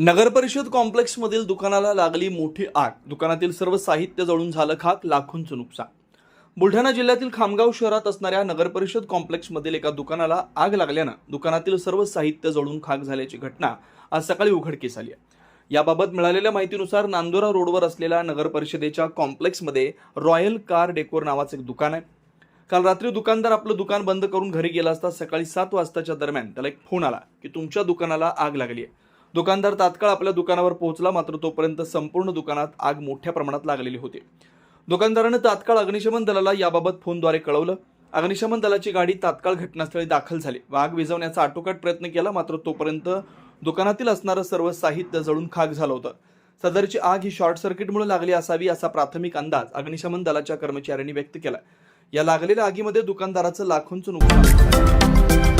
नगरपरिषद कॉम्प्लेक्समधील दुकानाला लागली मोठी आग. दुकानातील सर्व साहित्य जळून झालं खाक लाखोंचं नुकसान. बुलढाणा जिल्ह्यातील खामगाव शहरात असणाऱ्या नगरपरिषद कॉम्प्लेक्समधील एका दुकानाला आग लागल्यानं दुकानातील सर्व साहित्य जळून खाक झाल्याची घटना आज सकाळी उघडकीस आली आहे. याबाबत मिळालेल्या माहितीनुसार नांदुरा रोडवर असलेल्या नगरपरिषदेच्या कॉम्प्लेक्समध्ये रॉयल कार डेकोर नावाचं एक दुकान आहे. काल रात्री दुकानदार आपलं दुकान बंद करून घरी गेला असता सकाळी सात वाजताच्या दरम्यान त्याला एक फोन आला की तुमच्या दुकानाला आग लागली आहे. दुकानदार तात्काळ आपल्या दुकानावर पोहोचला मात्र तोपर्यंत संपूर्ण दुकानात आग मोठ्या प्रमाणात लागलेली होती. दुकानदारानं तात्काळ अग्निशमन दलाला याबाबत फोनद्वारे कळवलं. अग्निशमन दलाची गाडी तात्काळ घटनास्थळी दाखल झाली. व आग विझवण्याचा आटोकाट प्रयत्न केला मात्र तोपर्यंत दुकानातील असणारं सर्व साहित्य जळून खाक झालं होतं. सदरची आग ही शॉर्ट सर्किटमुळे लागली असावी असा प्राथमिक अंदाज अग्निशमन दलाच्या कर्मचाऱ्यांनी व्यक्त केला. या लागलेल्या आगीमध्ये दुकानदाराचं लाखोंचं नुकसान